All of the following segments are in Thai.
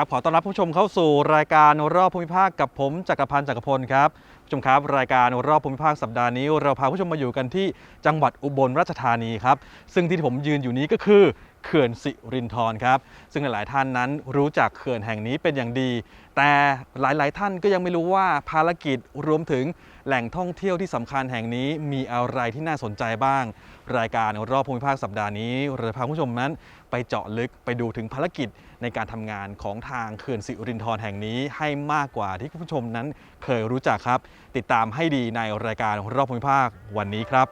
ครับขอต้อนรับผู้ชมเข้าสู่รายการรอบภูมิภาคกับผมจักรพันธ์จักรพลครับผู้ชมครับรายการรอบภูมิภาคสัปดาห์นี้ เราพาผู้ชมมาอยู่กันที่จังหวัดอุบลราชธานีครับซึ่งที่ผมยืนอยู่นี้ก็คือเขื่อนสิรินธรครับ ซึ่งหลายๆท่านนั้นรู้จักเขื่อนแห่งนี้เป็นอย่างดี แต่หลายๆท่านก็ยังไม่รู้ว่าภารกิจรวมถึงแหล่งท่องเที่ยวที่สำคัญแห่งนี้มีอะไรที่น่าสนใจบ้าง รายการรอบภูมิภาคสัปดาห์นี้เราจะพาผู้ชมนั้น ไปเจาะลึกไปดูถึงภารกิจในการทำงานของทางเขื่อนสิรินธรแห่งนี้ให้มากกว่าที่คุณผู้ชมนั้นเคยรู้จักครับ ติดตามให้ดีในรายการรอบภูมิภาควันนี้ครับ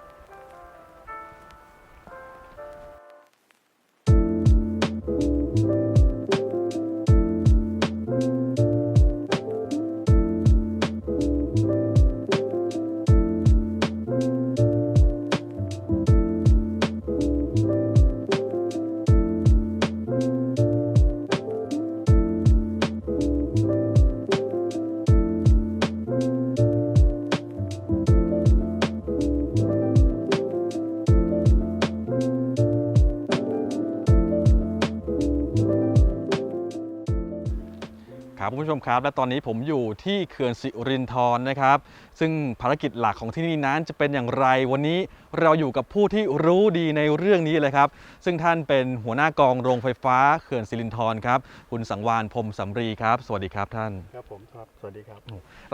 มครับ และตอนนี้ผมอยู่ที่เขื่อนสิรินธรนะครับ ซึ่งภารกิจหลักของที่นี่นั้นจะเป็นอย่างไรวันนี้เราอยู่กับผู้ที่รู้ดีในเรื่องนี้เลยครับ ซึ่งท่านเป็นหัวหน้ากองโรงไฟฟ้าเขื่อนสิรินธรครับ คุณสังวานพรหมสำรีครับ สวัสดีครับท่าน ครับผมครับ สวัสดีครับ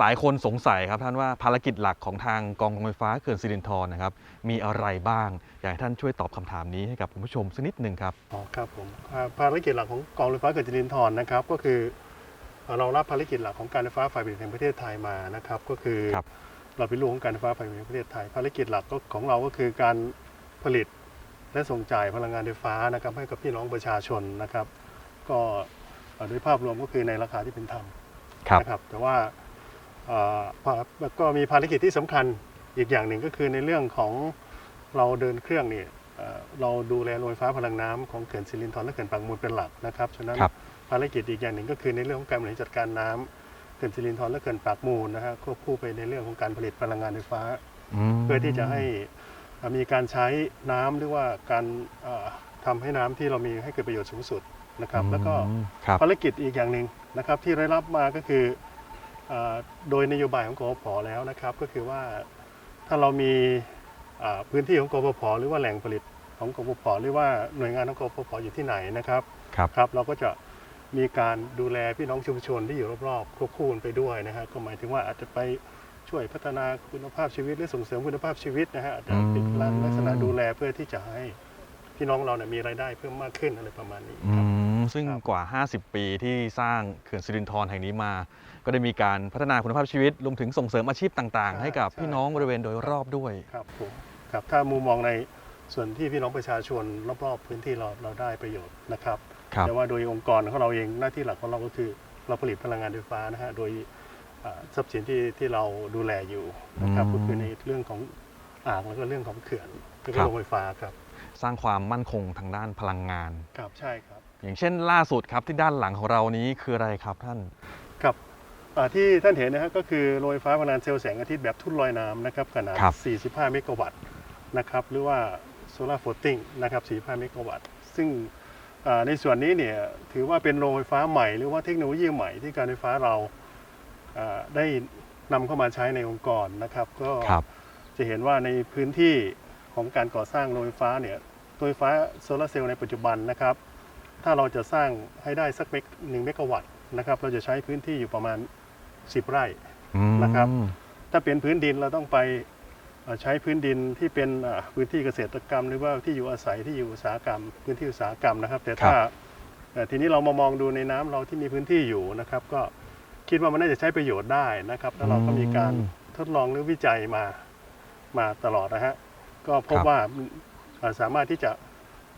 หลายคนสงสัยครับท่านว่าภารกิจหลักของทางกองโรงไฟฟ้าเขื่อนสิรินธรนะครับมีอะไรบ้าง อยากให้ท่านช่วยตอบคำถามนี้ให้กับคุณผู้ชมสักนิดหนึ่งครับ อ๋อครับผมอ่าภารกิจหลักของกองไฟฟ้าเกิดจรินทรนะครับก็คือ เอ่อเรารับภารกิจหลักของการไฟฟ้าฝ่ายผลิตแห่งประเทศไทยมานะครับ ก็คือครับเราเป็นลูกของการไฟฟ้าฝ่ายผลิตแห่งประเทศไทย ภารกิจหลักก็ของเราก็คือการผลิตและส่งจ่ายพลังงานไฟฟ้านะครับให้กับพี่น้องประชาชนนะครับ ก็เอ่อโดยภาพรวมก็คือในราคาที่เป็นธรรมครับ นะครับ แต่ว่าเอ่อภาก็มีภารกิจที่สำคัญอีกอย่างหนึ่งก็คือในเรื่องของเราเดินเครื่องเนี่ยเอ่อเราดูแลโรงไฟฟ้าพลังน้ำของเขื่อนสิรินธรและเขื่อนปากมูลเป็นหลักนะครับฉะนั้น ครับ ภารกิจอีกอย่างหนึ่งก็คือในเรื่องของการบริหารจัดการน้ำเขื่อนสิรินธรและเขื่อนปากมูลนะฮะควบคู่ไปในเรื่องของการผลิตพลังงานไฟฟ้ามเพื่อที่จะให้เอ่อมีการใช้น้ำหรือว่าการเอ่อทำให้น้ำที่เรามีให้เกิดประโยชน์สูงสุดนะครับแล้วก็อืมครับภารกิจอีกอย่างหนึ่งนะครับที่ได้รับมาก็คือเออโดยนโยบายของกพแล้วนะครับ ก็คือว่าถ้าเรามีอ่าพื้นที่ของกพพหรือว่าแหล่งผลิตของกพพหรือว่าหน่วยงานของกพพอยู่ที่ไหนนะครับครับครับเราก็จะ มีการดูแลพี่น้องชุมชนที่อยู่รอบๆควบคู่กันไปด้วยนะฮะก็หมายถึงว่าอาจจะไปช่วยพัฒนาคุณภาพชีวิตหรือส่งเสริมคุณภาพชีวิตนะฮะอาจจะเป็นการลักษณะดูแลเพื่อที่จะให้พี่น้องเราเนี่ยมีรายได้เพิ่มมากขึ้นอะไรประมาณนี้อืครับมซึ่งครับกว่า 50 ปีที่สร้างเขื่อนสิรินธรแห่งนี้มา ก็ได้มีการพัฒนาคุณภาพชีวิตรวมถึงส่งเสริมอาชีพต่าง ๆ ให้กับพี่น้องบริเวณโดยรอบด้วย ครับผมครับถ้ามุมมองในส่วนที่พี่น้องประชาชนรอบๆพื้นที่เราเราได้ประโยชน์นะครับครับ แต่ว่าโดยองค์กรของเราเองหน้าที่หลักของเราก็คือเราผลิตพลังงานไฟฟ้านะฮะโดยอ่าทรัพย์สินที่ที่เราดูแลอยู่นะครับอืมก็คือในเรื่องของอ่างแล้วก็เรื่องของเขื่อนแล้วคก็รับโรงไฟฟ้าครับ สร้างความมั่นคงทางด้านพลังงานครับใช่ครับ อย่างเช่นล่าสุดครับที่ด้านหลังของเรานี้คืออะไรครับท่านครับอ่าที่ท่านเห็นนะฮะก็คือโรงไฟฟ้าพลังงานเซลล์แสงอาทิตย์แบบทุ่นลอยน้ำนะครับขนาดครับ45 เมกะวัตต์นะครับหรือว่าโซลาร์โฟลติ้งนะครับ 45 เมกะวัตต์ซึ่งอ่า ในส่วนนี้เนี่ยถือว่าเป็นโรงไฟฟ้าใหม่ หรือว่าเทคโนโลยีใหม่ที่การไฟฟ้าเราอ่าได้นำเข้ามาใช้ในองค์กรนะครับ ก็ครับจะเห็นว่าในพื้นที่ของการก่อสร้างโรงไฟฟ้าเนี่ยโรงไฟฟ้าโซลาร์เซลล์ในปัจจุบันนะครับ ถ้าเราจะสร้างให้ได้สักเมกหนึ่งเมกะวัตต์นะครับ เราจะใช้พื้นที่อยู่ประมาณ 10 ไร่อืมนะครับ ถ้าเป็นพื้นดินเราต้องไปเอ่อ ใช้พื้นดินที่เป็นเอ่อพื้นที่เกษตรกรรม หรือว่าที่อยู่อาศัยที่อยู่อุตสาหกรรม พื้นที่อุตสาหกรรมนะครับ แต่ถ้าเอ่อทีนี้เรามามองดูในน้ำเราที่มีพื้นที่อยู่นะครับ ก็คิดว่ามันน่าจะใช้ประโยชน์ได้นะครับ แล้วเราก็มีการทดลองหรือวิจัยมามาตลอดนะฮะก็พบครับว่าอ่าสามารถที่จะ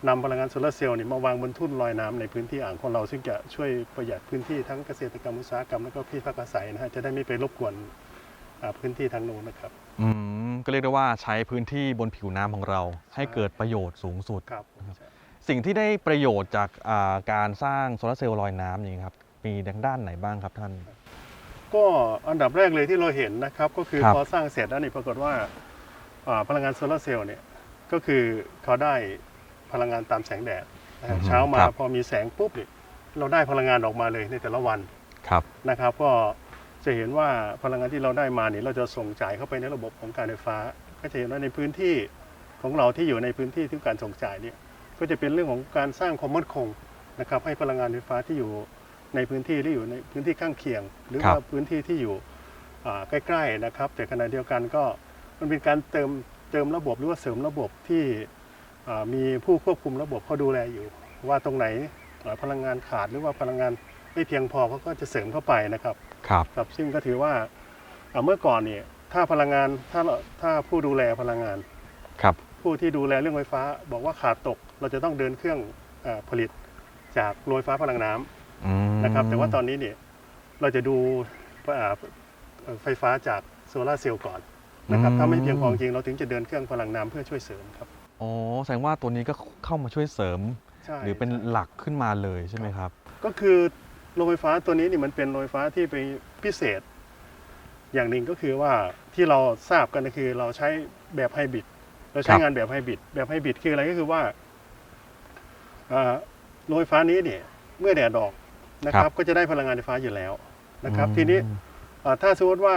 นำพลังงานโซลาร์เซลล์เนี่ยมาวางบนทุ่นลอยน้ำในพื้นที่อ่างของเรา ซึ่งจะช่วยประหยัดพื้นที่ทั้งเกษตรกรรมอุตสาหกรรม แล้วก็ที่พักอาศัยนะฮะจะได้ไม่ไปรบกวนอ่าพื้นที่ทางนู้นนะครับ อืมก็เรียกได้ว่าใช้พื้นที่บนผิวน้ำของเรา ให้เกิดประโยชน์สูงสุด ครับสิ่งที่ได้ประโยชน์จากอ่าการสร้างโซลาร์เซลล์ลอยน้ำอย่างนี้ครับ มีทางด้านไหนบ้างครับท่าน ก็อันดับแรกเลยที่เราเห็นนะครับ ก็คือครับ พอสร้างเสร็จแล้วนี่ปรากฏว่าอ่าพลังงานโซลาร์เซลล์เนี่ยก็คือเขาได้พลังงานตามแสงแดดนะฮะเช้ามาพอมีแสงปุ๊บเนี่ยเราได้พลังงานออกมาเลยในแต่ละวัน ครับ นะครับก็ จะเห็นว่าพลังงานที่เราได้มาเนี่ยเราจะส่งจ่ายเข้าไปในระบบของการไฟฟ้า ก็จะเห็นว่าในพื้นที่ของเราที่อยู่ในพื้นที่ที่การส่งจ่ายเนี่ยก็จะเป็นเรื่องของการสร้างความมั่นคงนะครับให้พลังงานไฟฟ้าที่อยู่ในพื้นที่ที่อยู่ในพื้นที่ข้างเคียง หรือครับว่าพื้นที่ที่อยู่อ่าใกล้ๆนะครับ แต่ขณะเดียวกันก็มันเป็นการเติมเติมระบบหรือว่าเสริมระบบที่อ่ามีผู้ควบคุมระบบเขาดูแลอยู่ ว่าตรงไหนอ่าพลังงานขาดหรือว่าพลังงานไม่เพียงพอเขาก็จะเสริมเข้าไปนะครับ ครับ ครับซึ่งก็ถือว่าอ่าเมื่อก่อนเนี่ยถ้าพลังงานถ้าเราถ้าผู้ดูแลพลังงาน ครับ ผู้ที่ดูแลเรื่องไฟฟ้า บอกว่าขาดตกเราจะต้องเดินเครื่องอาผลิตจากโรงไฟฟ้าพลังน้ำอืมนะครับ แต่ว่าตอนนี้เนี่ยเราจะดูอ่าเอ่อไฟฟ้าจากโซลาร์เซลล์ก่อนนะครับถ้าไม่เพียงพอจริงเราถึงจะเดินเครื่องพลังน้ำเพื่อช่วยเสริมครับอ๋อแสดงว่าตัวนี้ก็เข้ามาช่วยเสริม ใช่หรือเป็นหลักขึ้นมาเลยใช่ไหมครับ ก็คือ โรงไฟฟ้าตัวนี้นี่มันเป็นโรงไฟฟ้าที่ไปพิเศษ อย่างหนึ่งก็คือว่าที่เราทราบกันก็คือเราใช้แบบไฮบริดเราใช้ครับงานแบบไฮบริดแบบไฮบริดคืออะไรก็คือว่าอ่าโรงไฟฟ้านี้เนี่ยเมื่อแดดออกนะครับ ก็จะได้พลังงานไฟฟ้าอยู่แล้วนะครับ ทีนี้อืมอ่าถ้าสมมติว่า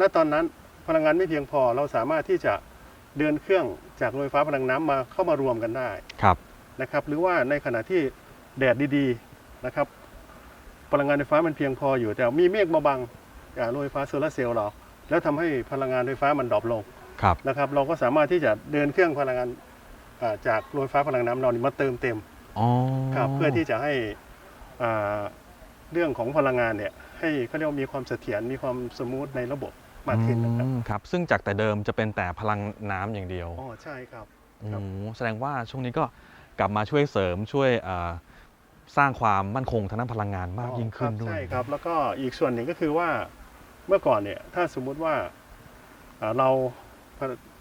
ณตอนนั้นพลังงานไม่เพียงพอเราสามารถที่จะเดินเครื่องจากโรงไฟฟ้าพลังน้ำมาเข้ามารวมกันได้ครับนะครับ หรือว่าในขณะที่แดดดีๆนะครับ พลังงานไฟฟ้ามันเพียงพออยู่ แต่มีเมฆมาบังจากโรงไฟฟ้าโซลาร์เซลล์เรา แล้วทำให้พลังงานไฟฟ้ามันดรอปลงครับนะครับ เราก็สามารถที่จะเดินเครื่องพลังงานอ่าจากโรงไฟฟ้าพลังน้ำเรานี่มาเติมเต็มอ๋อครับเพื่อที่จะให้อ่าเรื่องของพลังงานเนี่ยให้เขาเรียกว่ามีความเสถียรมีความสมูทในระบบมากขึ้นนะครับอืมครับ ซึ่งจากแต่เดิมจะเป็นแต่พลังน้ำอย่างเดียวอ๋อใช่ครับโอ้ครับแสดงว่าช่วงนี้ก็กลับมาช่วยเสริมช่วยอ่า สร้างความมั่นคงทางด้านพลังงานมากยิ่งขึ้นอ๋อด้ครับวย ใช่ครับ แล้วก็อีกส่วนหนึ่งก็คือว่าเมื่อก่อนเนี่ยถ้าสมมุติว่าอ่าเรา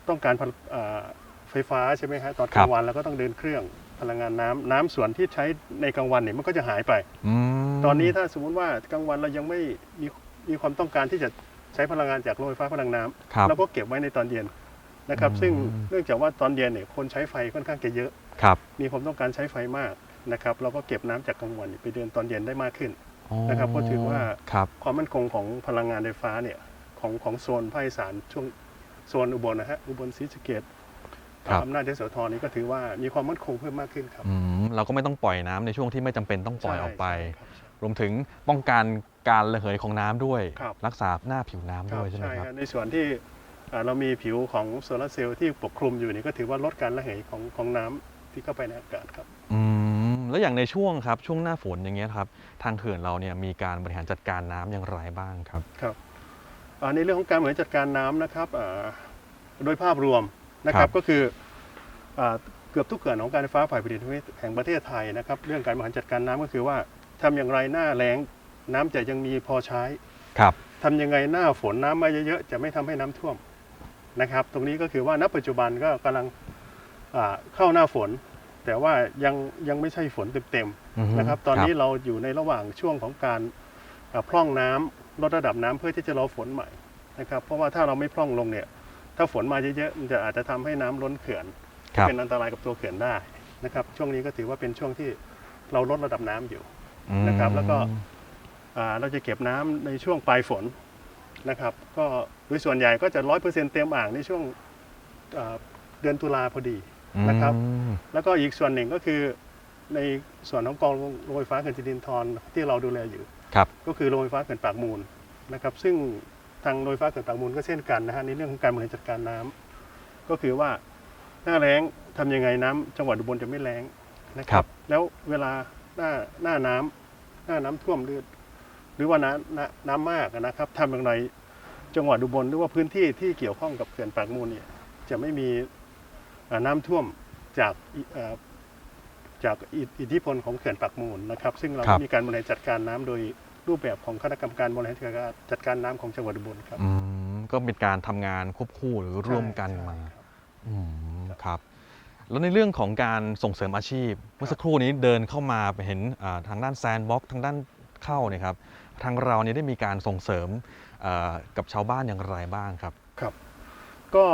ต้องการพลอ่าไฟฟ้าใช่ไหมฮะตอนกลางวันเราก็ต้องเดินเครื่องพลังงานน้ำน้ำส่วนที่ใช้ในกลางวันเนี่ยมันก็จะหายไปอืมตอนนี้ถ้าสมมุติว่ากลางวันเรายังไม่มีมีความต้องการที่จะใช้พลังงานจากโรงไฟฟ้าพลังน้ำครับเราก็เก็บไว้ในตอนเย็นนะครับอืมซึ่งเนื่องจากว่าตอนเย็นเนี่ยคนใช้ไฟค่อนข้างจะเยอะครับมีความต้องการใช้ไฟมาก นะครับเราก็เก็บน้ำจากกลางวันไปเดินตอนเย็นได้มากขึ้นอ๋อนะครับก็ถือว่า ครับ ความมั่นคงของพลังงานไฟฟ้าเนี่ยของของโซนภาคอีสานช่วงโซนอุบลนะฮะอุบลศรีสะเกษครับ อำนาจเดชโสธรนี้ก็ถือว่ามีความมั่นคงเพิ่มมากขึ้นครับอืมเราก็ไม่ต้องปล่อยน้ำในช่วงที่ไม่จำเป็นต้องปล่อยออกไป ใช่ครับ รวมถึงป้องกันการระเหยของน้ำด้วย ครับ รักษาหน้าผิวน้ำครับด้วยใช่ไหมครับฮะในส่วนที่อ่าเรามีผิวของโซลาร์เซลล์ที่ปกคลุมอยู่นี่ก็ถือว่าลดการระเหยของของน้ำที่เข้าไปในอากาศครับ อืมแล้ว อย่างในช่วงครับช่วงหน้าฝนอย่างเงี้ยครับทางเขื่อนเราเนี่ยมีการบริหารจัดการน้ำอย่างไรบ้างครับ ครับอ่าในเรื่องของการบริหารจัดการน้ำนะครับอ่าโดยภาพรวมนะคครัรับบก็คืออ่าเกือบทุกเขื่อนของการไฟฟ้าฝ่ายผลิตแห่งประเทศไทยนะครับ เรื่องการบริหารจัดการน้ำก็คือว่าทำอย่างไรหน้าแล้งน้ำจะยังมีพอใช้ครับทำยังไงหน้าฝนน้ำมาเยอะๆจะไม่ทำให้น้ำท่วมนะครับ ตรงนี้ก็คือว่าณปัจจุบันก็กำลังอ่าเข้าหน้าฝน แต่ว่ายังยังไม่ใช่ฝนเต็มๆอือฮึนะครับ ตอนนี้เราอยู่ในระหว่างช่วงของการเอ่อพร่องน้ำลดระดับน้ำเพื่อที่จะรอฝนใหม่นะครับ เพราะว่าถ้าเราไม่พร่องลงเนี่ย ถ้าฝนมาเยอะๆมันจะอาจจะทำให้น้ำล้นเขื่อนครับเป็นอันตรายกับตัวเขื่อนได้นะครับ ช่วงนี้ก็ถือว่าเป็นช่วงที่เราลดระดับน้ำอยู่นะครับ แล้วก็อ่าเราจะเก็บน้ำในช่วงปลายฝนนะครับ ก็โดยส่วนใหญ่ก็จะร้อยเปอร์เซ็นต์เต็มอ่างในช่วงอ่าเดือนตุลาพอดี นะครับอืมแล้วก็อีกส่วนหนึ่งก็คือ ในส่วนของกองโรงไฟฟ้าเขื่อนสิรินธรที่เราดูแลอยู่ครับก็คือโรงไฟฟ้าเขื่อนปากมูลนะครับ ซึ่งทางโรงไฟฟ้าเขื่อนปากมูลก็เช่นกันนะฮะในเรื่องของการบริหารจัดการน้ำก็คือว่าหน้าแล้งทำยังไงน้ำจังหวัดอุบลจะไม่แล้งนะคครัรับบแล้วเวลาหน้าหน้าน้ำหน้าน้ำท่วมหรือหรือว่าน้ำน้ำน้ำมากนะครับทำอย่างไรจังหวัดอุบลหรือว่าพื้นที่ที่เกี่ยวข้องกับเขื่อนปากมูลเนี่ยจะไม่มี อ่าน้ำท่วมจากอิเอ่อจากอิอิทธิพลของเขื่อนปากมูลนะครับ ซึ่งเราครัก็บมีการบริหารจัดการน้ำโดยรูปแบบของคณะกรรมการบริหารจัดการจัดการน้ำของจังหวัดอุบลครับอืมก็เป็นการทำงานควบคู่หรือร่วมกันมาใช่ครับอืมครับ แล้วในเรื่องของการส่งเสริมอาชีพ เมื่อสักครู่นี้เดินเข้ามาไปเห็นอ่าทางด้านแซนบ็อกทางด้านเข้าเนี่ยครับทางเราเนี่ยได้มีการส่งเสริมเอ่อกับชาวบ้านอย่างไรบ้างครับครับ ก็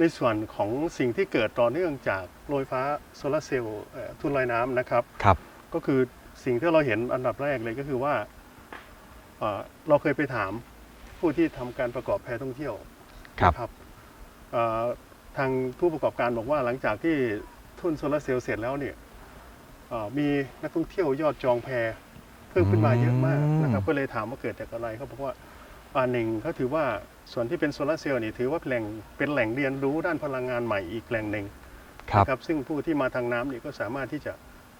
ในส่วนของสิ่งที่เกิดต่อเนื่องจากโรยฟ้าโซลาร์เซลล์เอ่อทุ่นลอยน้ำนะครับ ครับ ก็คือสิ่งที่เราเห็นอันดับแรกเลยก็คือว่าเอ่อเราเคยไปถามผู้ที่ทำการประกอบแพท่องเที่ยวครับนะครับเอ่อทางผู้ประกอบการบอกว่าหลังจากที่ทุ่นโซลาร์เซลล์เสร็จแล้วเนี่ยเอ่อมีนักท่องเที่ยวยอดจองแพเพิ่มขึ้นมาเยอะมากนะครับก็เลยถามว่าเกิดจากอะไรเขาบอกว่าอัน หนึ่งเขาถือว่าส่วนที่เป็นโซลาร์เซลล์นี่ถือว่าเป็นแหล่งเป็นแหล่งเรียนรู้ด้านพลังงานใหม่อีกแหล่งหนึ่งครับนะครับซึ่งผู้ที่มาทางน้ำนี่ก็สามารถที่จะ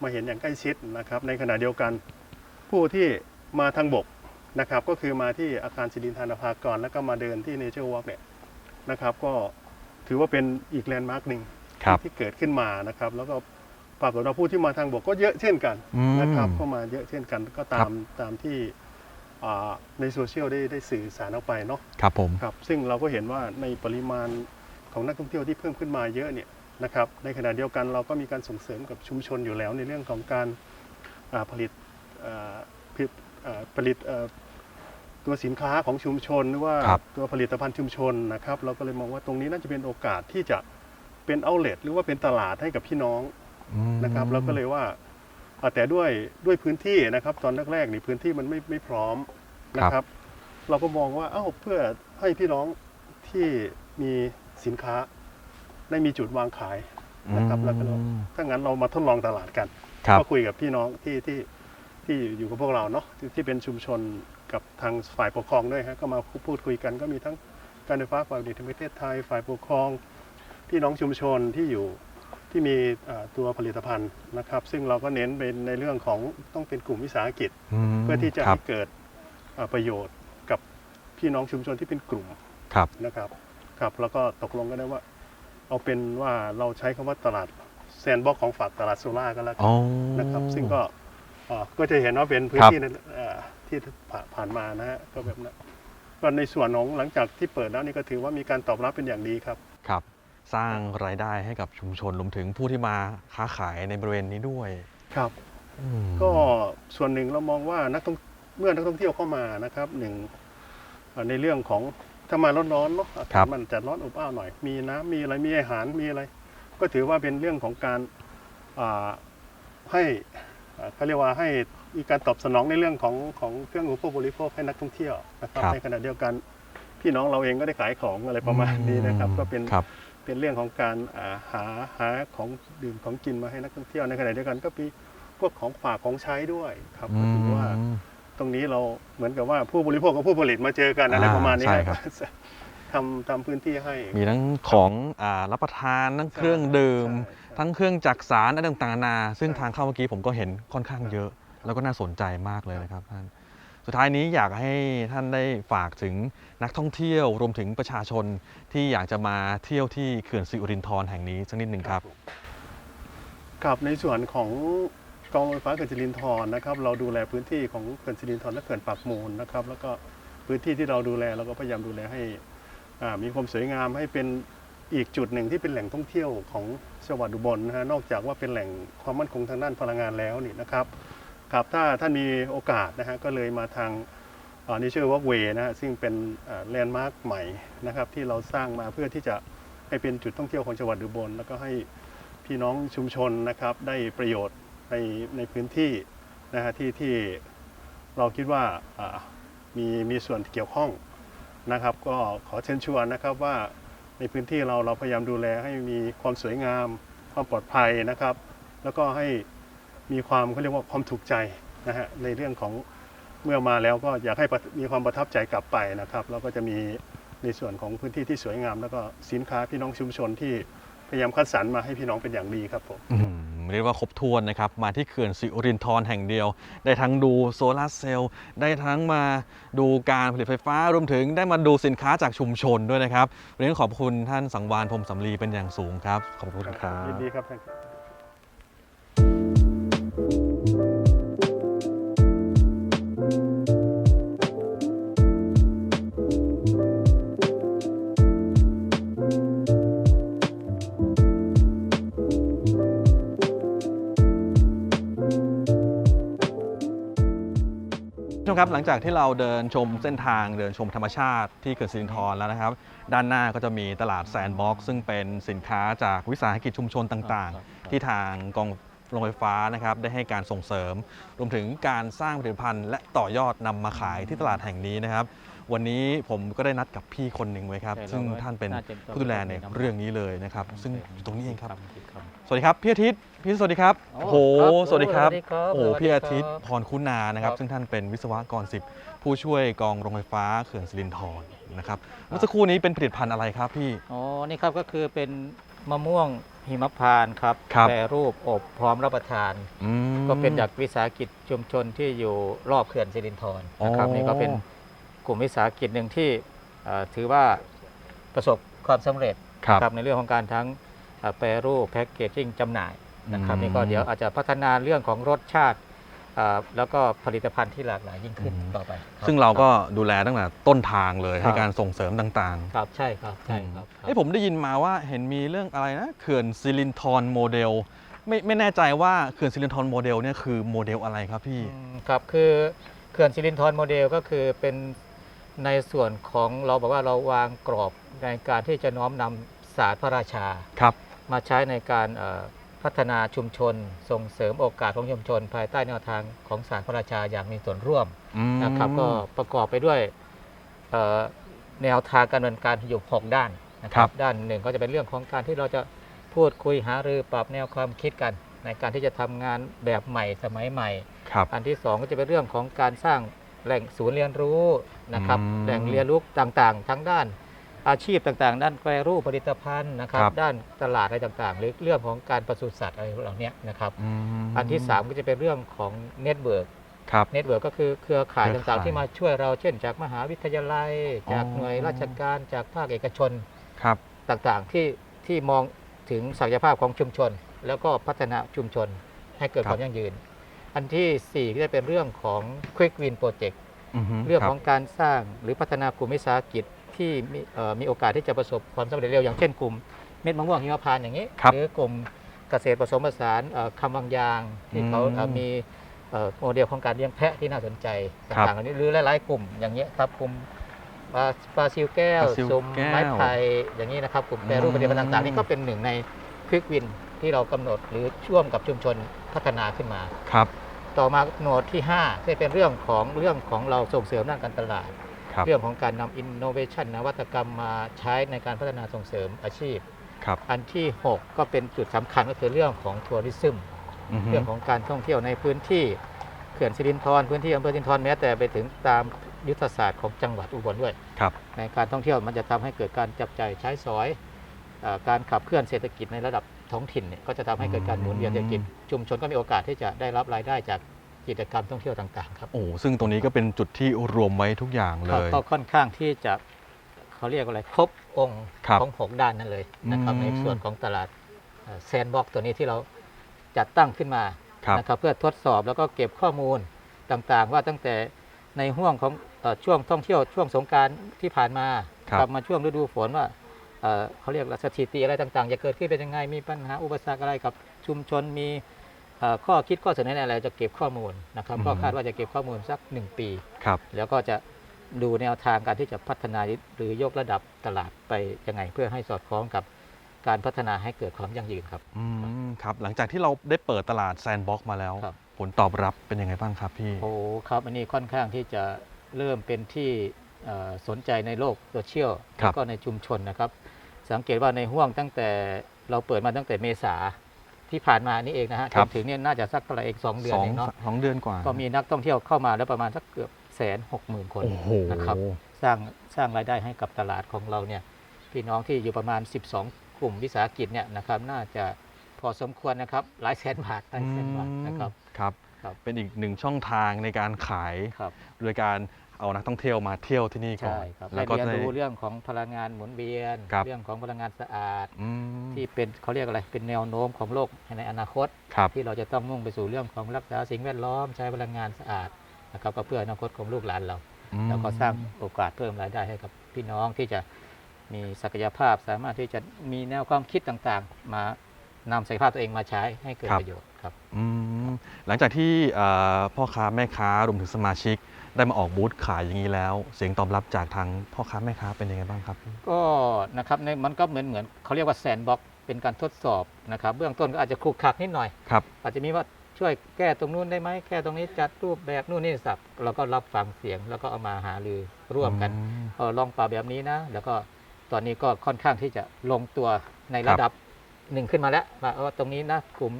มาเห็นอย่างใกล้ชิดนะครับในขณะเดียวกัน ผู้ที่มาทางบกนะครับก็คือมาที่อาคารสิรินทานภากรแล้วก็มาเดินที่เนเจอร์วอล์กเนี่ยนะครับก็ถือว่าเป็นอีกแลนด์มาร์กหนึ่งครับที่เกิดขึ้นมานะครับแล้วก็ปรากฏว่าผู้ที่มาทางบกก็เยอะเช่นกันอืมนะครับก็มาเยอะเช่นกันก็ตาครัมบตามที่อ่า ในโซเชียลได้ได้สื่อสารออกไปเนาะครับผมครับซึ่งเราก็เห็นว่าในปริมาณของนักท่องเที่ยวที่เพิ่มขึ้นมาเยอะเนี่ยนะครับในขณะเดียวกันเราก็มีการส่งเสริมกับชุมชนอยู่แล้ว ในเรื่องของการอ่าผลิตอ่าผลิตอ่าผลิตเอ่อตัวสินค้าของชุมชนหรือว่าครับตัวผลิตภัณฑ์ชุมชนนะครับ เราก็เลยมองว่าตรงนี้น่าจะเป็นโอกาสที่จะเป็นเอาเล t หรือว่าเป็นตลาดให้กับพี่น้องอืมนะครับเราก็เลยว่าอ่า แต่ด้วยด้วยพื้นที่นะครับ ตอนแรกๆนี่พื้นที่มันไม่ไม่พร้อมนะครับ เราก็มองว่าเอ้าเพื่อให้พี่น้องที่มีสินค้าได้มีจุดวางขายนะครับแล้วก็เราอืมถ้างั้นเรามาทดลองตลาดกันครับก็คุยกับพี่น้องที่ที่ที่อยู่กับพวกเราเนาะที่ที่เป็นชุมชนกับทางฝ่ายปกครองด้วยฮะก็มาพูดคุยกันก็มีทั้งการไฟฟ้าฝ่ายผลิตแห่งประเทศไทยฝ่ายปกครอง พี่น้องชุมชนที่อยู่ ที่มีอ่าตัวผลิตภัณฑ์นะครับ ซึ่งเราก็เน้นเป็นในเรื่องของต้องเป็นกลุ่มวิสาหกิจมเพื่อที่จะครัให้บเกิดอ่าประโยชน์กับพี่น้องชุมชนที่เป็นกลุ่มครับนะครับครับ แล้วก็ตกลงกันได้ว่า เอาเป็นว่าเราใช้คำว่าตลาดแซนบ็อกของฝากตลาดโซล่าก็แล้วกัอ๋นอนะครับ ซึ่งก็อ่าก็จะเห็นว่าเป็นพื้นครับที่นั้นอ่าที่ผ่าผ่านมานะฮะก็แบบนั้นก็ในส่วนของหลังจากที่เปิดแล้วนี่ก็ถือว่ามีการตอบรับเป็นอย่างดีครับครับ สร้างรายได้ให้กับชุมชนรวมถึงผู้ที่มาค้าขายในบริเวณนี้ด้วยครับอืมก็ส่วนหนึ่งเรามองว่านักท่องเมื่อนักท่องเที่ยวเข้ามานะครับหนึ่งเอ่อในเรื่องของถ้ามาร้อนๆเนาะอากาศมันจะร้อนอบอ้าวหน่อยมีน้ำมีอะไรมีอาหารมีอะไร ก็ถือว่าเป็นเรื่องของการอ่าให้อ่าเขาเรียกว่าให้มีการตอบสนองในเรื่องของของเครื่องอุปโภคบริโภคให้นักท่องเที่ยวนะครับครับ ในขณะเดียวกันพี่น้องเราเองก็ได้ขายของอะไรประมาณนี้นะครับ ก็เป็น ครับ เป็นเรื่องของการอ่าหาหาของดื่มของกินมาให้นักท่องเที่ยวในขณะเดียวกันก็มีพวกของฝากของใช้ด้วยครับก็ถือว่าอืมตรงนี้เราเหมือนกับว่าผู้บริโภคกับผู้ผลิตมาเจอกันอะไรอ่าประมาณนี้ใช่ครับทำทำพื้นที่ให้ มีทั้งของอ่ารับประทานทั้งเครื่องดื่มใช่ใช่ทั้งเครื่องจักสารอะไรต่างๆนานาซึ่งใช่ทางเข้าเมื่อกี้ผมก็เห็นค่อนข้างเยอะ แล้วก็น่าสนใจมากเลยนะครับท่าน สุดท้ายนี้อยากให้ท่านได้ฝากถึงนักท่องเที่ยวรวมถึงประชาชนที่อยากจะมาเที่ยวที่เขื่อนสิรินธรแห่งนี้สักนิดหนึ่งครับครับในส่วนของกองไฟฟ้าเขื่อนสิรินธรนะครับ เราดูแลพื้นที่ของเขื่อนสิรินธรและเขื่อนปากมูลนะครับ แล้วก็พื้นที่ที่เราดูแลเราก็พยายามดูแลให้มีความสวยงามให้เป็นอีกจุดหนึ่งที่เป็นแหล่งท่องเที่ยวของจังหวัดอุบลนะฮะนอกจากว่าเป็นแหล่งความมั่นคงทางด้านพลังงานแล้วนี่นะครับ ครับถ้าท่านมีโอกาสนะฮะก็เลยมาทางนิเชอร์วอล์กเวย์นะฮะซึ่งเป็นแลนด์มาร์คใหม่นะครับที่เราสร้างมาเพื่อที่จะให้เป็นจุดท่องเที่ยวของจังหวัดอุบลแล้วก็ให้พี่น้องชุมชนนะครับได้ประโยชน์ในในพื้นที่นะฮะที่ที่เราคิดว่าอ่ามีมีส่วนเกี่ยวข้องนะครับ ก็ขอเชิญชวนนะครับว่าในพื้นที่เราเราพยายามดูแลให้มีความสวยงาม ความปลอดภัยนะครับ แล้วก็ให้ มีความเขาเรียกว่าความถูกใจนะฮะในเรื่องของเมื่อมาแล้วก็อยากให้ประมีความประทับใจกลับไปนะครับ แล้วก็จะมีในส่วนของพื้นที่ที่สวยงาม แล้วก็สินค้าพี่น้องชุมชนที่พยายามคัดสรรมาให้พี่น้องเป็นอย่างดีครับผมอืมเรียกว่าครบถ้วนนะครับ มาที่เขื่อนสิรินธรแห่งเดียว ได้ทั้งดูโซลาร์เซลล์ได้ทั้งมาดูการผลิตไฟฟ้ารวมถึงได้มาดูสินค้าจากชุมชนด้วยนะครับวันนี้ขอบคุณท่านสังวานพรหมสำลีเป็นอย่างสูงครับ ขอบคุณครับยินดีครับ ครับหลังจากที่เราเดินชมเส้นทางเดินชมธรรมชาติที่เขื่อนสิรินธรแล้วนะครับ ด้านหน้าก็จะมีตลาดแซนด์บ็อกซ์ซึ่งเป็นสินค้าจากวิสาหกิจชุมชนต่างๆ ที่ทางกองโรงไฟฟ้านะครับได้ให้การส่งเสริม รวมถึงการสร้างผลิตภัณฑ์และต่อยอดนำมาขายที่ตลาดแห่งนี้นะครับ วันนี้ผมก็ได้นัดกับพี่คนหนึ่งไว้ครับใช่ซึ่งเราก็ท่านเป็นน่าจะผู้ดูแลในต้องเรื่องนี้เลยนะครับ ซึ่งอยู่ตรงนี้เองครับครับ สวัสดีครับพี่อาทิตย์พี่สวัสดีครับโอ้โอ้โหครับสวัสดีครับสวัสดีครับโอ้โหสวัสดีพี่อาทิตย์ครับพรคุณานะครับครับ ซึ่งท่านเป็นวิศวกรสิบผู้ช่วยกองโรงไฟฟ้าเขื่อนสิรินธรนะครับเมื่อสักครู่นี้เป็นผลิตภัณฑ์อะไรครับพี่อ๋อนี่ครับก็คือเป็นมะม่วงหิมพานต์ครับครับแปรรูปอบพร้อมรับประทานอืมก็เป็นจากวิสาหกิจชุมชนที่อยู่รอบเขื่อนสิรินธรนะครับอ๋อนี่ก็เป็น กลุ่มวิสาหกิจหนึ่งที่เอ่อถือว่าประสบความสำเร็จครับครับในเรื่องของการทั้งเอ่อแปรรูปแพ็กเกจจิ้งจำหน่ายนะครับอืมนี่ก็เดี๋ยวอาจจะพัฒนาเรื่องของรสชาติเอ่อแล้วก็ผลิตภัณฑ์ที่หลากหลายยิ่งขึ้นอืมต่อไปคบซึ่งเราก็ดูแลตั้งแต่ต้นทางเลยครับให้การส่งเสริมต่างครับใช่ครับๆใช่ครับเอ้ยผมได้ยินมาว่าเห็นมีเรื่องอะไรนะเขื่อนสิรินธรโมเดลไม่ไม่แน่ใจว่าเขื่อนสิรินธรโมเดลเนี่ยคือโมเดลอะไรครับพี่อืมครับคือเขื่อนสิรินธรโมเดลก็คือเป็น ในส่วนของเราบอกว่าเราวางกรอบในการที่จะน้อมนำศาสตร์พระราชา ครับ มาใช้ในการเอ่อพัฒนาชุมชน ส่งเสริมโอกาสของชุมชน ภายใต้แนวทางของศาสตร์พระราชาอย่างมีส่วนร่วมอืมนะครับก็ประกอบไปด้วยเอ่อแนวทางการดำเนินการอยู่6ด้านนะคครัรับ บ ด้านหนึ่งก็จะเป็นเรื่องของการที่เราจะพูดคุยหารือปรับแนวความคิดกัน ในการที่จะทำงานแบบใหม่สมัยใหม่ ครับ อันที่2ก็จะเป็นเรื่องของการสร้างแหล่งศูนย์เรียนรู้ นะครับอืมแหล่งเรียนรู้ต่างๆ ทั้งด้านอาชีพต่างๆ ด้านแปรรูปผลิตภัณฑ์นะครับครับ ด้านตลาดอะไรต่างๆ หรือเรื่องของการปศุสัตว์อะไรเหล่านี้นะครับมอันที่ 3 ก็จะเป็นเรื่องของเน็ตเวิร์กครับเน็ตเวิร์กก็คือเครือข่ายเครือข่ายต่างๆ ที่มาช่วยเราเช่น จากมหาวิทยาลัย จากอ๋อหน่วยราชการจากภาคเอกชนครับต่างๆที่ที่มองถึงศักยภาพของชุมชน แล้วก็พัฒนาชุมชนให้เกิดครับความยั่งยืน อันทีสี่ 4 ก็จะเป็นเรื่องของ Quick Win Project อืฮึ เรื่องคบของการสร้างหรือพัฒนากลุ่มวิสาหกิจที่มีเอ่อมีโอกาสที่จะประสบความสำเร็จเร็วอย่างเช่นกลุ่มเม็ดมะม่วงหิมพานต์อย่างนี้ครับหรือกลุ่มเกษตรผสมผสานเอ่อคำวังยางที่เขาอืมเอ่อมีเอ่อโมเดลของการเลี้ยงแพะที่น่าสนใจครับต่างๆเหล่านี้หรือหลายๆกลุ่มอย่างเงี้ยครับกลุ่มปลาปลาซิวแก้วปลาซิวซุ้มแก้วไม้ไผ่อย่างนี้นะครับกลุ่มแปรรูปอืมผลิตภัณฑ์ต่างๆนี่ก็เป็นหนึ่งในควิกวินที่เรากำหนดหรือช่วมกับชุมชนพัฒนาขึ้นมาครับ ต่อมาโหนดที่5ก็เป็นเรื่องของเรื่องของเราส่งเสริมด้านการตลาด ครับเรื่องของการนำอินโนเวชันนวัตกรรมมาใช้ในการพัฒนาส่งเสริมอาชีพ ครับอันที่ 6 ก็เป็นจุดสำคัญก็คือเรื่องของทัวริซึม อือฮึเรื่องของการท่องเที่ยวในพื้นที่เขื่อนสิรินธรพื้นที่อำเภอสิรินธรแม้แต่ไปถึงตามยุทธศาสตร์ของจังหวัดอุบลด้วย ครับ ในการท่องเที่ยวมันจะทำให้เกิดการจับจ่ายใช้สอยเอ่อการขับเคลื่อนเศรษฐกิจในระดับ ท้องถิ่นเนี่ยก็จะทำให้เกิดการหมุนเวียนเศรษฐกิจชุมชนก็มีโอกาสที่จะได้รับรายได้จากกิจกรรมท่องเที่ยวต่างๆครับโอ้ซึ่งตรงนี้ก็เป็นจุดที่รวมไว้ทุกอย่างเลครับยก็ค่อนข้างที่จะเขาเรียกว่าอะไรครบองค์ครับของหกด้านนั่นเลยนะครับอืมในส่วนของตลาดแซนบ็อกตัวนี้ที่เราจัดตั้งขึ้นมาครับนะครับเพื่อทดสอบแล้วก็เก็บข้อมูลต่างๆ ว่าตั้งแต่ในห่วงของเอ่อช่วงท่องเที่ยวช่วงสงกรารที่ผ่านมาครับกลัมาช่วงฤดูฝนว่า เอ่อเขาเรียกว่าสถิติอะไรต่างๆ จะเกิดขึ้นเป็นยังไง มีปัญหาอุปสรรคอะไรกับชุมชน มีเอ่อข้อคิดข้อเสนอแนะอะไรจะเก็บข้อมูลนะครับ ก็คาดว่าจะเก็บข้อมูลสัก 1 ปีครับแล้วก็จะดูแนวทางการที่จะพัฒนาหรือยกระดับตลาดไปยังไงเพื่อให้สอดคล้องกับการพัฒนาให้เกิดความยั่งยืนครับอืมครับ หลังจากที่เราได้เปิดตลาดแซนด์บ็อกซ์มาแล้วครับผลตอบรับเป็นยังไงบ้างครับพี่ โอ้ครับ อันนี้ค่อนข้างที่จะเริ่มเป็นที่เอ่อสนใจในโลกโซเชียลครัแล้บวก็ในชุมชนนะครับ สังเกตว่าในห่วงตั้งแต่เราเปิดมาตั้งแต่เมษาที่ผ่านมานี่เองนะฮะครัจบนถึงเนี่ยน่าจะสักเท่าไหร่เองสองเดือนสองเองเนาะสองเดือนกว่า ก็มีนักท่องเที่ยวเข้ามาแล้วประมาณสักเกือบแสนหกหมื่นคนโอ้โหนะครับสร้างสร้างรายได้ให้กับตลาดของเราเนี่ยพี่น้องที่อยู่ประมาณ 12 กลุ่มวิสาหกิจเนี่ยนะครับน่าจะพอสมควรนะครับหลายแสนบาทหลายแสนบาทนะครับครับครับเป็นอีกหนึ่งช่องทางในการขายครับโดยการ เอานักท่องเที่ยวมาเที่ยวที่นี่ก่อใช่นครับแล้วให้ก็เรียนได้รู้เรื่องของพลังงานหมุนเวียน ครับ เรื่องของพลังงานสะอาด อืมที่เป็นเขาเรียกอะไร เป็นแนวโน้มของโลกในอนาคต ครับที่เราจะต้องมุ่งไปสู่เรื่องของรักษาสิ่งแวดล้อมใช้พลังงานสะอาดนะครับก็เพื่ออนาคตของลูกหลานเรา อืมแล้วก็สร้างโอกาสเพิ่มรายได้ให้กับพี่น้องที่จะมีศักยภาพสามารถที่จะมีแนวความคิดต่างๆ มานำศักยภาพตัวเองมาใช้ให้เกิดประโยชน์ครับ อืมหลังจากที่เอ่อพ่อค้าแม่ค้ารวมถึงสมาชิก ได้มาออกบูธขายอย่างนี้แล้ว เสียงตอบรับจากทางพ่อค้าแม่ค้าเป็นยังไงบ้างครับพี่ก็นะครับในมันก็เหมือนเหมือนเขาเรียกว่าแซนบ็อกเป็นการทดสอบนะครับ เบื้องต้นก็อาจจะคลุกคลักนิดหน่อย ครับ อาจจะมีว่าช่วยแก้ตรงนู้นได้ไหมแก้ตรงนี้จัดรูปแบบนู่นนี่สับเราก็รับฟังเสียงแล้วก็เอามาหารือร่วมกันอืม เออลองปรับแบบนี้นะ แล้วก็ตอนนี้ก็ค่อนข้างที่จะลงตัวในระดับหนึ่งขึ้นมาแล้วว่าเออตรงนี้นะกลุ่ม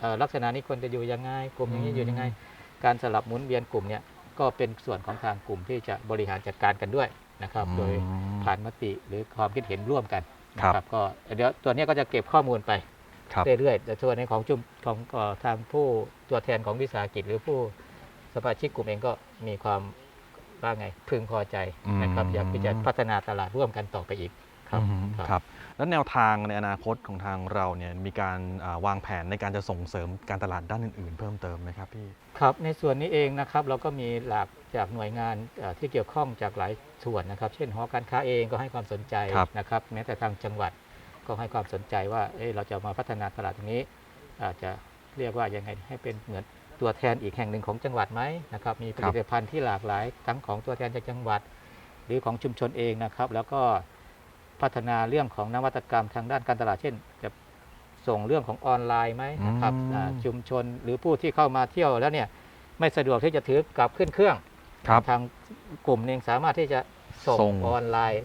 เอ่อลักษณะนี้ควรจะอยู่ยังไง กลุ่มอย่างนี้อยู่ยังไง การสลับหมุนเวียนกลุ่มเนี่ย ก็เป็นส่วนของทางกลุ่มที่จะบริหารจัดการกันด้วยนะครับ โดยอืมผ่านมติหรือความคิดเห็นร่วมกันครันะบก็เดี๋ยวตัวเนี้ยก็จะเก็บข้อมูลไปครับเรื่อยๆแต่ส่วนในของจุมของเอ่อทางผู้ตัวแทนของวิสาหกิจ หรือผู้สมาชิกกลุ่มเองก็มีความว่าไงพึงพอใจนะครับอืมอยากที่จะพัฒนาตลาดร่วมกันต่อไปอีกครับอืมครับ แล้วแนวทางในอนาคตของทางเราเนี่ยมีการอ่าวางแผนในการจะส่งเสริมการตลาดด้านอื่นๆ เพิ่มเติมไหมครับพี่ครับในส่วนนี้เองนะครับเราก็มีหลักจากหน่วยงานเอ่อที่เกี่ยวข้องจากหลายส่วนนะครับ เช่นหอการค้าเองก็ให้ความสนใจครับนะครับแม้แต่ทางจังหวัดก็ให้ความสนใจว่าเอ้ยเราจะมาพัฒนาตลาดตรงนี้ อาจจะเรียกว่ายังไงให้เป็นเหมือนตัวแทนอีกแห่งหนึ่งของจังหวัดไหมนะครับมีผลิตภัณฑ์ที่หลากหลายทั้งของตัวแทนจากจังหวัด หรือของชุมชนเองนะครับ แล้วก็ พัฒนาเรื่องของนวัตกรรมทางด้านการตลาดเช่นจะส่งเรื่องของออนไลน์ไหมนะครับอืมอ่าชุมชนหรือผู้ที่เข้ามาเที่ยวแล้วเนี่ยไม่สะดวกที่จะถือกลับขึ้นเครื่องครับทางกลุ่มเองสามารถที่จะส่งส่งออนไลน์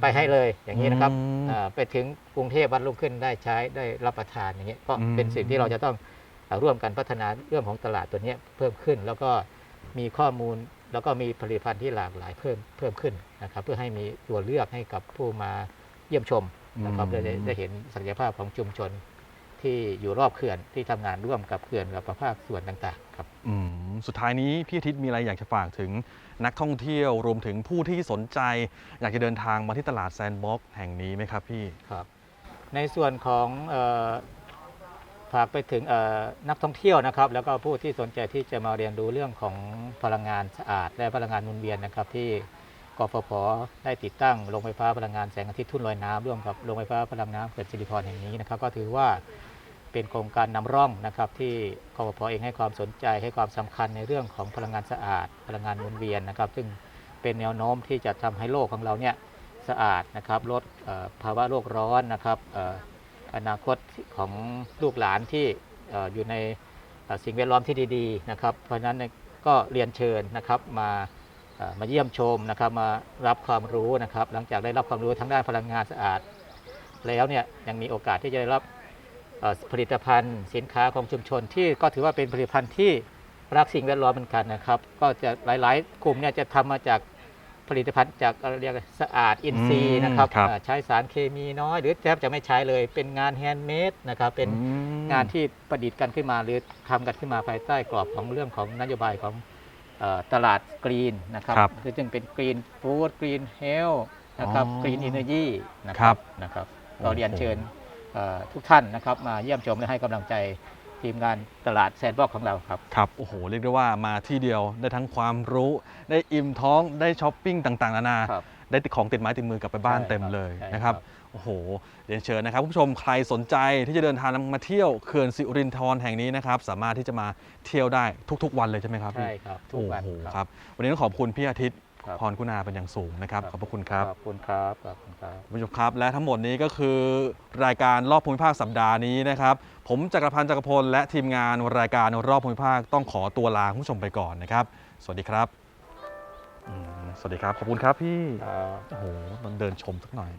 ไปให้เลยอย่างนี้นะครับอืมอ่าไปถึงกรุงเทพวันรุ่งขึ้นได้ใช้ได้รับประทานอย่างนี้ยก็อืมเป็นสิ่งที่เราจะต้องอ่าร่วมกันพัฒนาเรื่องของตลาดตัวเนี้ยเพิ่มขึ้น แล้วก็มีข้อมูล แล้วก็มีผลิตภัณฑ์ที่หลากหลายเพิ่มเพิ่มขึ้นนะครับ เพื่อให้มีตัวเลือกให้กับผู้มาเยี่ยมชมนะครับได้ได้ได้เห็นศักยภาพของชุมชนที่อยู่รอบเขื่อนที่ทำงานร่วมกับเขื่อนกับภาคส่วนต่างๆครับอืมสุดท้ายนี้พี่อาทิตย์มีอะไรอยากจะฝากถึงนักท่องเที่ยวรวมถึงผู้ที่สนใจ อยากจะเดินทางมาที่ตลาดแซนด์บ็อกซ์แห่งนี้ไหมครับพี่ครับ ในส่วนของเออ ฝากไปถึงนักท่องเที่ยวนะครับ แล้วก็ผู้ที่สนใจที่จะมาเรียนรู้เรื่องของพลังงานสะอาด และพลังงานหมุนเวียนนะครับ ที่กฟผได้ติดตั้งโรงไฟฟ้าพลังงานแสงอาทิตย์ทุ่นลอยน้ำร่วมกับโรงไฟฟ้าพลังน้ำเขื่อนสิริพรแห่งนี้นะครับ ก็ถือว่าเป็นโครงการนำร่องนะครับ ที่กฟผเองให้ความสนใจให้ความสำคัญในเรื่องของพลังงานสะอาด พลังงานหมุนเวียนนะครับ ซึ่งเป็นแนวโน้มที่จะทำให้โลกของเราเนี่ยสะอาดนะครับลดภาวะโลกร้อนนะครับ อนาคตของลูกหลานที่ออยู่ในสิ่งแวดล้อมที่ดีๆนะครับเพราะฉะนั้นก็เรียนเชิญนะครับมามาเยี่ยมชมนะครับมารับความรู้นะครับ หลังจากได้รับความรู้ทางด้านพลังงานสะอาด แล้วเนี่ยยังมีโอกาสที่จะได้รับผลิตภัณฑ์ สินค้าของชุมชนที่ก็ถือว่าเป็นผลิตภัณฑ์ที่รักสิ่งแวดล้อมเหมือนกันนะครับ ก็จะหลายๆ กลุ่มเนี่ยจะทำมาจาก ลิตภัณฑ์จากอะไรเรียกอะไรสะอาดอินทรีอืย์มนะครับครับ อ่าใช้สารเคมีน้อย หรือแทบจะไม่ใช้เลย เป็นงานแฮนด์เมดนะครับเป็น อืม งานที่ประดิษฐ์กันขึ้นมาหรือทำกันขึ้นมาภายใต้กรอบของเรื่องของนโยบายของเออตลาดกรีนนะครับครับคือจึงเป็นกรีนฟู้ดกรีนเฮลนะครับอ๋อกรีนอินเนอร์จีนะคครัรับบนะครับเราเรียนเชิญเอ่อทุกท่านนะครับมาเยี่ยมชมและให้กำลังใจ ทีมงานตลาดแซนด์บ็อกของเราครับ ครับ โอ้โห เรียกได้ว่ามาที่เดียวได้ทั้งความรู้ ได้อิ่มท้องได้ช้อปปิ้งต่างๆนานา ครับ ได้ของติดไม้ติดมือกลับไปบ้านใช่เต็มครับเลยใช่นะครับครับ โอ้โหเรียนเชิญนะครับคุณผู้ชมใครสนใจที่จะเดินทางมาเที่ยวเขื่อนสิรินธรแห่งนี้นะครับ สามารถที่จะมาเที่ยวได้ทุกๆ วันเลยใช่ไหมครับพี่ ใช่ครับทุกวันโอ้โหคครัรับบวันนี้ต้องขอบคุณพี่อาทิตย์ ครับ พรคุณาเป็นอย่างสูงนะครับขอบพระคุณครับ ขอบคุณครับขอบคุณครับ คุณผู้ชมครับและทั้งหมดนี้ก็คือรายการรอบภูมิภาคสัปดาห์นี้นะครับ ผมจักรพันธ์จักรพลและทีมงานรายการรอบภูมิภาคต้องขอตัวลาคุณผู้ชมไปก่อนนะครับ สวัสดีครับอืมสวัสดีครับขอบคุณครับพี่ครับ โอ้โหมันเดินชมสักหน่อย